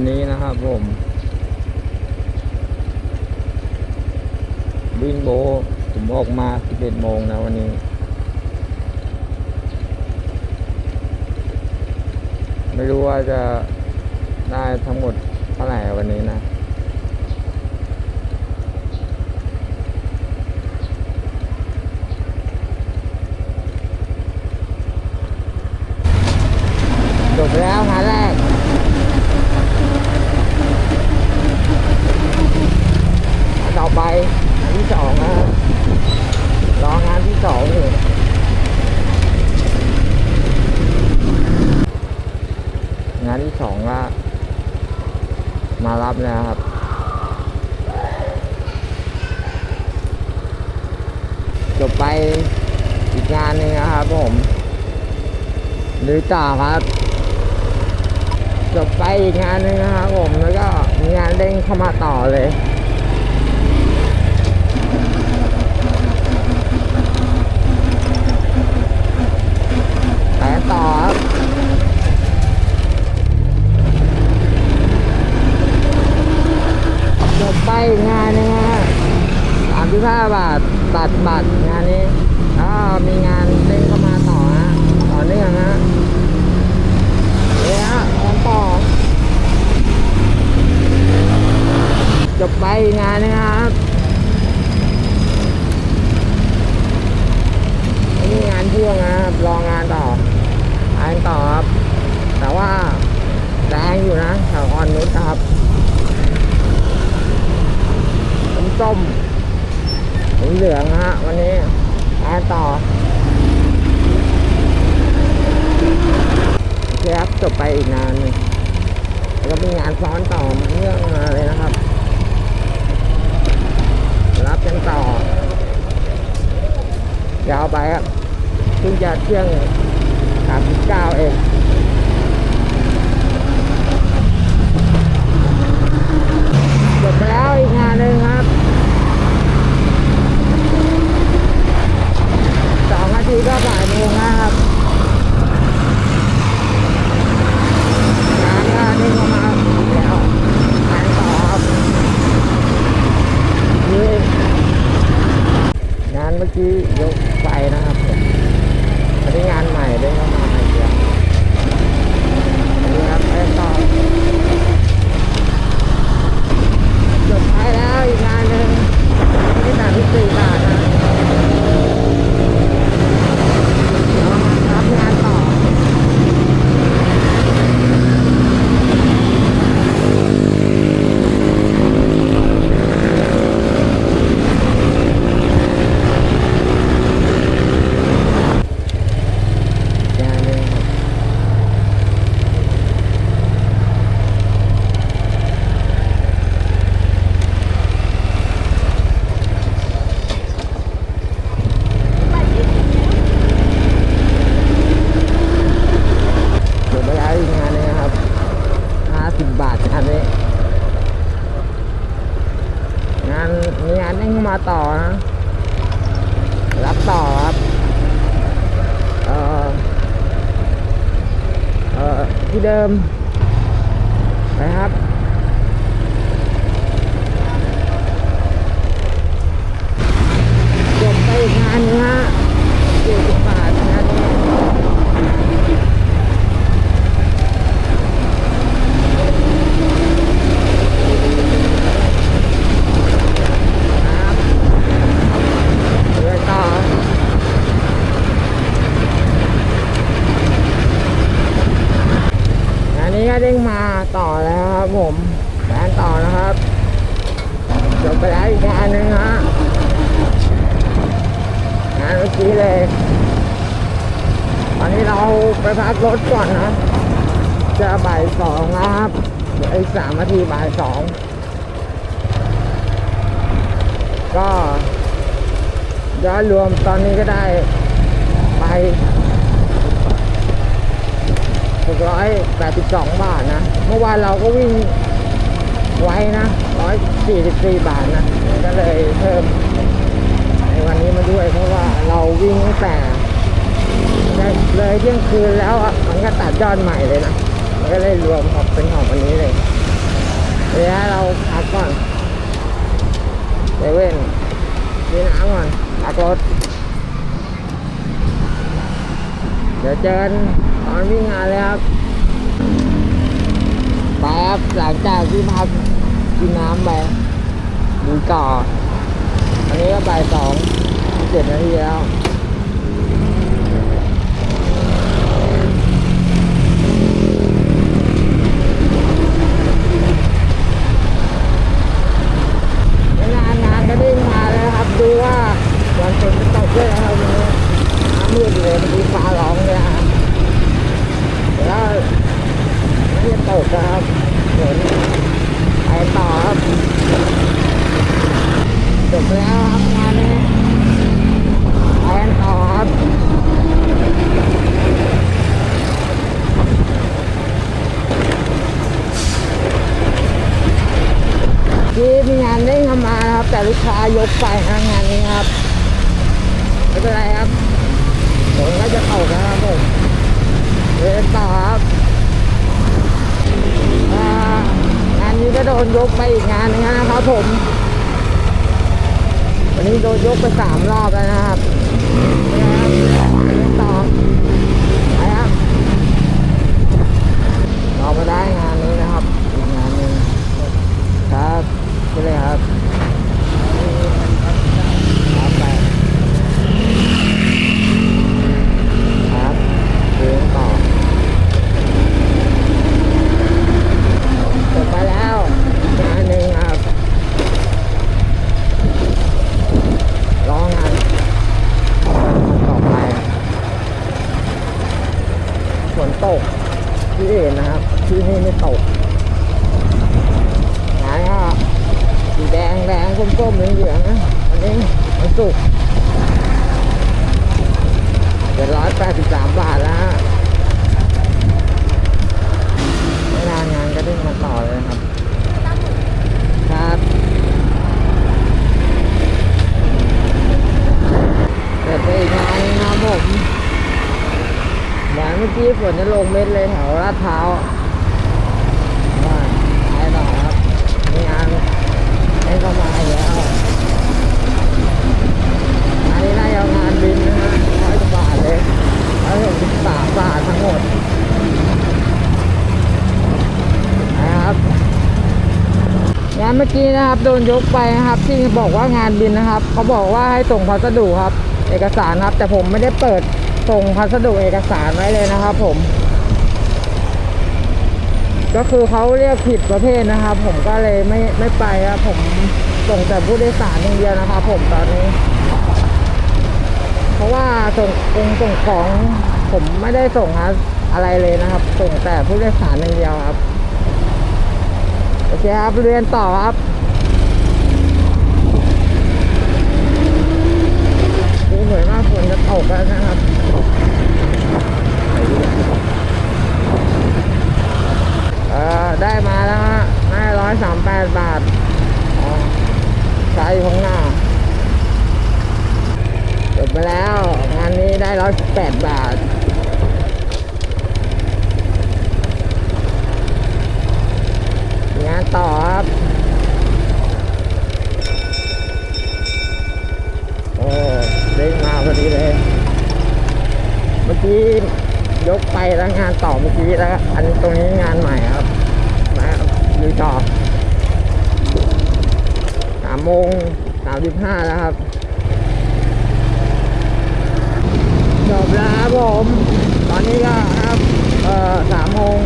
วันนี้นะครับผมวิ่งโบผมออกมา 11 โมงนะวันนี้ ไม่รู้ว่าจะได้ทั้งหมดเท่าไหร่วันนี้นะจบแล้วงานแรก ต่อ ไปงานที่สองนะรองานที่สองอยู่งานที่สองก็มารับแล้วครับจบไปอีกงานหนึงนะครับผมหรือต่อครับจบไปอีกงานหนึงนะครับผมแล้วก็มีงานเด้งเข้ามาต่อเลย ไปต่อครับจบ ไปงานนึงนะฮะสามสิบห้าบาทตัดบัตรงานนี้แล้วก็มีงานเด้นเข้ามาต่อฮะต่อเนื่องฮะเนี่ยฮะงานต่อ จบไปอีกงานหนึงครับอันนี้งานพ่วงนะครับรองานต่องานต่อครับ แต่ว่าแดงอยู่นะแถวออนนุชนะครับส้มส้มๆเหลืองๆนะฮะวันนี้งานต่อโอเคครับจบไปอีกงานหนึงแล้ว ก็มีงานซ้อนต่อมาเนื่องมาเลยนะครับ รับกันต่อยาวไปครับเพิ่งจะเที่ยงสามสิบเก้าเองจบแล้วอีกงานหนึ่งครับสองนาทีก็บ่ายโมงนะครับ งานก็เด้งเข้ามาแล้วงานต่อครับนี่ งานเมื่อกี้ยกไฟนะครับผมอันนี้งานใหม่ได้เข้ามาใหม่เดียวอันนี้ครับไปต่อจบไปแล้วอีกงานหนึ่งที่สามที่สี่บาทนะเรามารับงานต่อ งานหนึ่งครับเดี๋ยวไปแล้วอีกงานหนึงนะครับห้าสิบบาทงานนี้ งาน มีงานเด้งเข้ามาต่อนะรับต่อครับเอ่อเออที่เดิมนะครับจบไปงานหนึงฮะสี่สิบบาทงานนี้ครับเดินต่อ อันนี้ก็เด้งมาต่อแล้วครับผมงานต่อนะครับจบไปแล้วอีกงานหนึ่งฮะงานเมื่อกี้เลย ตอนนี้เรา ไปพักรถก่อนนะ จะบ่ายสองครับเดี๋ยวอีกสามนาทีบ่ายสอง ก็ยอดรวมตอนนี้ก็ได้ไป682บสองบาทนะ เมื่อวานเราก็วิ่งไว้นะ144บาทนะ ก็เลยเพิ่มในวันนี้มาด้วยเพราะว่าเราวิ่งตั้งแต่ เลยเที่ยงคืนแล้วอะมันก็ตัดยอดใหม่เลยนะมันก็เลยรวมของเป็นของวันนี้เลยเดี๋ยวเราพักก่อนเซเว่นมีน้ำก่อนพักรถ เดี๋ยวเจอกันตอนวิ่งงานเลยครับไปครับหลังจากที่พักกินน้ำไปดูต่ออันนี้ก็บ่ายสองเจ็ดนาทีแล้ว Yeah. นนี้ก็โดนยกไปอีกงานหนึงนะครับผม วันนี้โดนยกไปสามรอบแล้วนะครับต่อไปครับเรามาได้งานนี้นะครับ อีกงานหนึ่งครับใช่เลยครับไปครับเดินต่อจบไปแล้วงานหนึ่งครับรองานต่อไปฝนตกที่อื่นนะครับ ที่นี่ไม่ตก งานก็สีแดงแดงส้มๆเหลืองๆนะอันนี้มันสุกร์เจ็ดร้อยแปดสิบสามบาทแล้วฮะไม่นานงานก็ได้มาต่อเลยครับ ครับเสร็จไปอีกงานนึงนะครับผมเหมือนเมื่อกี้ ฝนจะลงเม็ดเลยแถวลาดพร้าวว่าไปต่อครับมีงานให้เข้ามาอีกแล้วอันนี้น่าจะเอางานบินนะฮะร้อยกว่าบาทเลยร้อยหกสิบสามบาททั้งหมดนะครับ งานเมื่อกี้นะครับโดนยกไปนะครับที่บอกว่างานบินนะครับ เขาบอกว่าให้ส่งพัสดุครับ เอกสารครับ แต่ผมไม่ได้เปิด ส่งพัสดุเอกสารไว้เลยนะครับผม ก็คือเขาเรียกผิดประเภทนะครับ ผมก็เลยไม่ไม่ไปครับผมส่งแต่ผู้โดยสารอย่างเดียวนะครับผมตอนนี้ เพราะว่าส่งองส่งของ ผมไม่ได้ส่งอะไรเลยนะครับ ส่งแต่ผู้โดยสารอย่างเดียวครับโอเคครับเรียนต่อครับดูเหมือนว่าฝนจะตกแล้วนะครับ เออได้มาแล้วฮะได้ร้อยสามแปดบาทอ๋อใช้อยู่ข้างหน้าจบไปแล้ว งานนี้ได้ร้อยแปดบาท งานต่อครับ โอ้ เด้งมาพอดีเลย เมื่อกี้ยกไปแล้วงานต่อเมื่อกี้แล้ว อันตรงนี้งานใหม่ครับ มาดูต่อสามโมงสามสิบห้าแล้วครับจบแล้วครับผม ตอนนี้ก็ครับ เอ่อสามโมง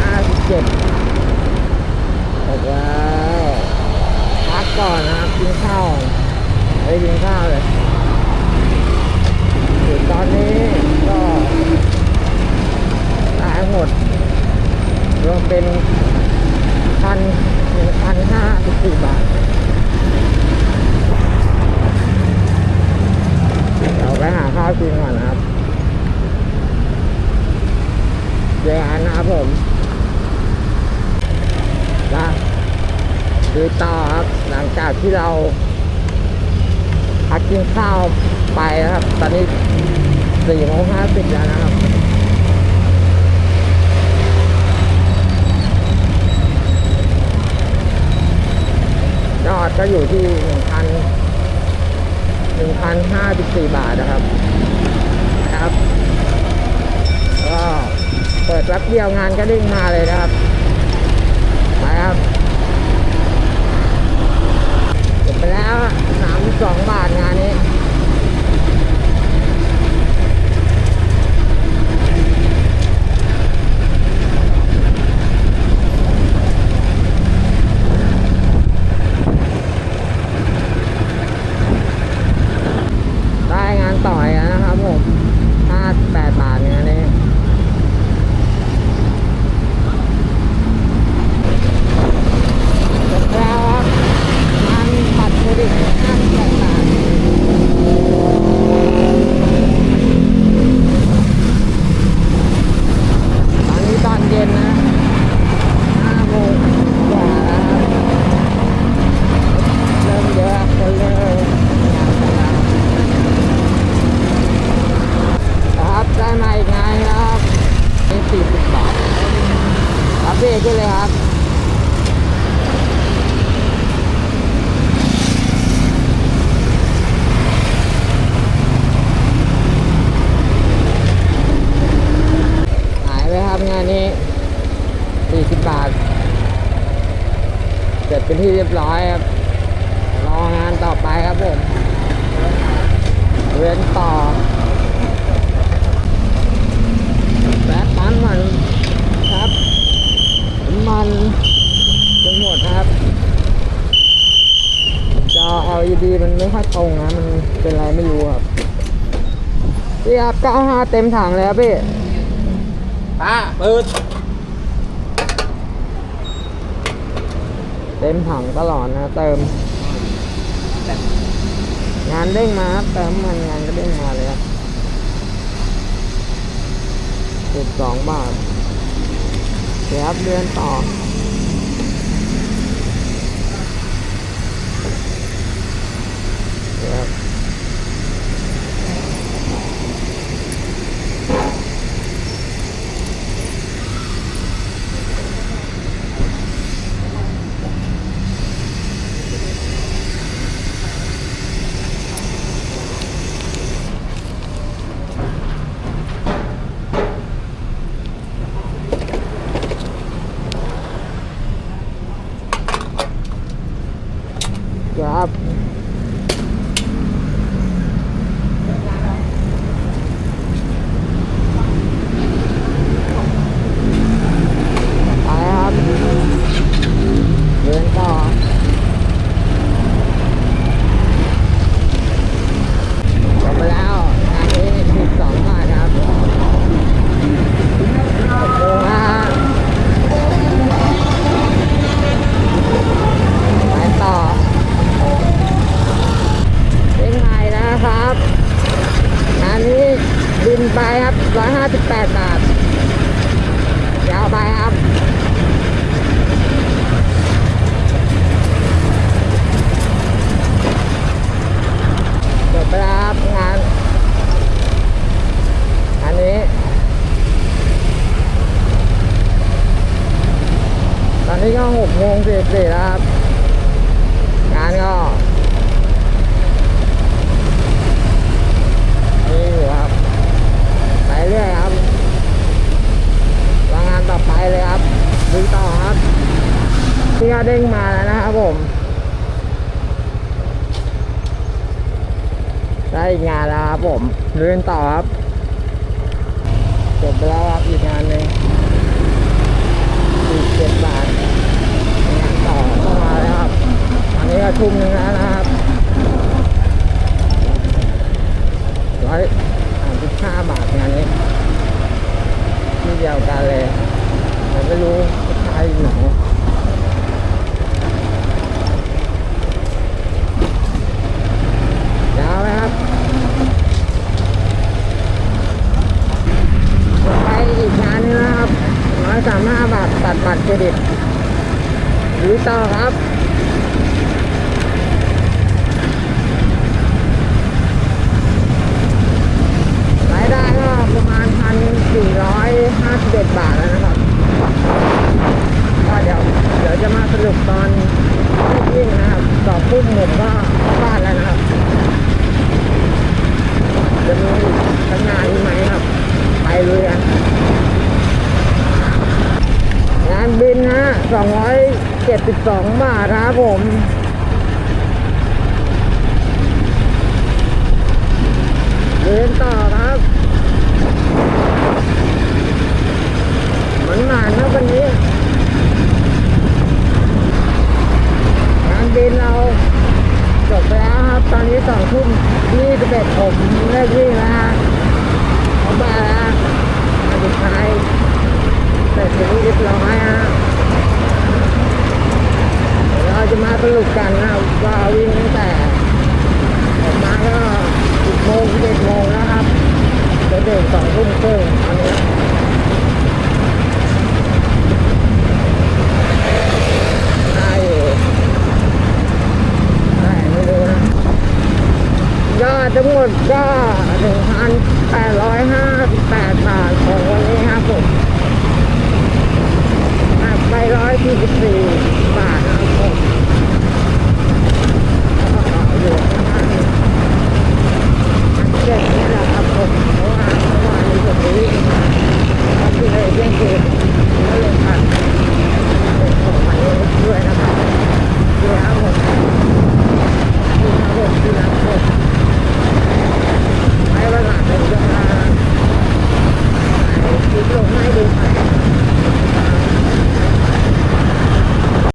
ห้าสิบเจ็ดจบแล้วพักก่อนนะครับกินข้าวไปกินข้าวเลย ถึงตอนนี้ก็ได้ทั้งหมด รวมเป็นพันหนึ่งพันห้าสิบสี่บาทเราไปหาข้าวกินก่อนนะครับเจอกันนะครับผมนะดูต่อครับ หลังจากที่เรา พักกินข้าวไปนะครับ ตอนนี้สี่โมง ห้าสิบแล้วนะครับก็อยู่ที่หนึ่งพันหนึ่งพันห้าสิบสี่บาทนะครับนะครับก็เปิดแป๊บเดียวงานก็เด้งมาเลยนะครับมาครับจบไปแล้วสามสองบาทงานนี้ ได้งานต่อยแล้วนะครับผม58บาทงานนี้จบแล้วครับงานบัตรเครดิต58บาทตอนนี้ตอนเย็นนะ5โมงกว่าแล้วครับ เริ่มเยอะคนเริ่มงานกันแล้ว ครับได้มาอีกงานครับนี่สี่สิบบาทครับพี่ขึ้นเลยครับหายไปครับงานนี้สี่สิบบาท เสร็จเป็นที่เรียบร้อยครับรองานต่อไปครับผมเรียนต่อแป๊บปั๊มมันครับน้ำมันจะหมดครับจอ LED มันไม่ค่อยตรงนะ มันเป็นไรไม่รู้ครับพี่ครับ95เต็มถังเลยครับพี่ป้าเปิด เต็มถังตลอดนะเติม งานเด้งมาครับเติมมันงานก็เด้งมาเลยครับสิบสองบาทเดี๋ยวครับเดือนต่อเดี๋ยวครับเดี๋ยวครับ ไปครับเดินต่อจบไปแล้วงานนี้สิบสองบาทครับหกโมงนะฮะไปต่อเชียงใหม่นะครับงานนี้บินไปครับร้อยห้าสิบแปดบาท ยาวไปครับ จบ ไปครับงาน อันนี้ ตอนนี้ก็หกโมงสี่สิบครับ งานก็นี่อยู่ครับ ไปเรื่อยครับรายงานต่อไปเลยครับดูต่อครับที่ก็เด้งมาแล้วนะครับผม ได้อีกงานแล้วครับผมเดินต่อครับจบไปแล้วครับอีกงานหนึ่งอีกเจ็ดบาทงานต่อเข้ามาแล้วครับอันนี้ก็ทุ่มหนึ่งแล้วนะครับร้อยสามสิบห้าบาทงานนี้ที่เดียวกันเลยแต่ไม่รู้จะใครไหน สามารถบัตรตัดบัตรเครดิตหรือต่อครับรายได้ก็ประมาณพันสี่ร้อยห้าสิบเอ็ดบาทแล้วนะครับก็เดี๋ยวเดี๋ยวจะมาสรุปตอนวิ่งนะครับสอบพุ่มหมดก็เข้าบ้านแล้วนะครับ จะมีทำงานไหมครับ ไปเลยอะ 272 บาทครับผมเดินต่อครับมันหนานนะวันนี้งานบินเราจบไปแล้วครับ ตอนนี้สองทุ่มยี่สิบเอ็ดผมเลิกวิ่งแล้วฮะเขามาแล้วมาสุดท้ายเสร็จเป็นที่เรียบร้อยฮะเดี๋ยวเราจะมา สรุปกันนะว่าวิ่งตั้งแต่ออกมาก็สิบโมงเจ็ดโมงแล้วครับจะเดินสองทุ่มครึ่งตอนนี้ยอดทั้งหมดก็1,858บาทของวันนี้ครับผมหักไป144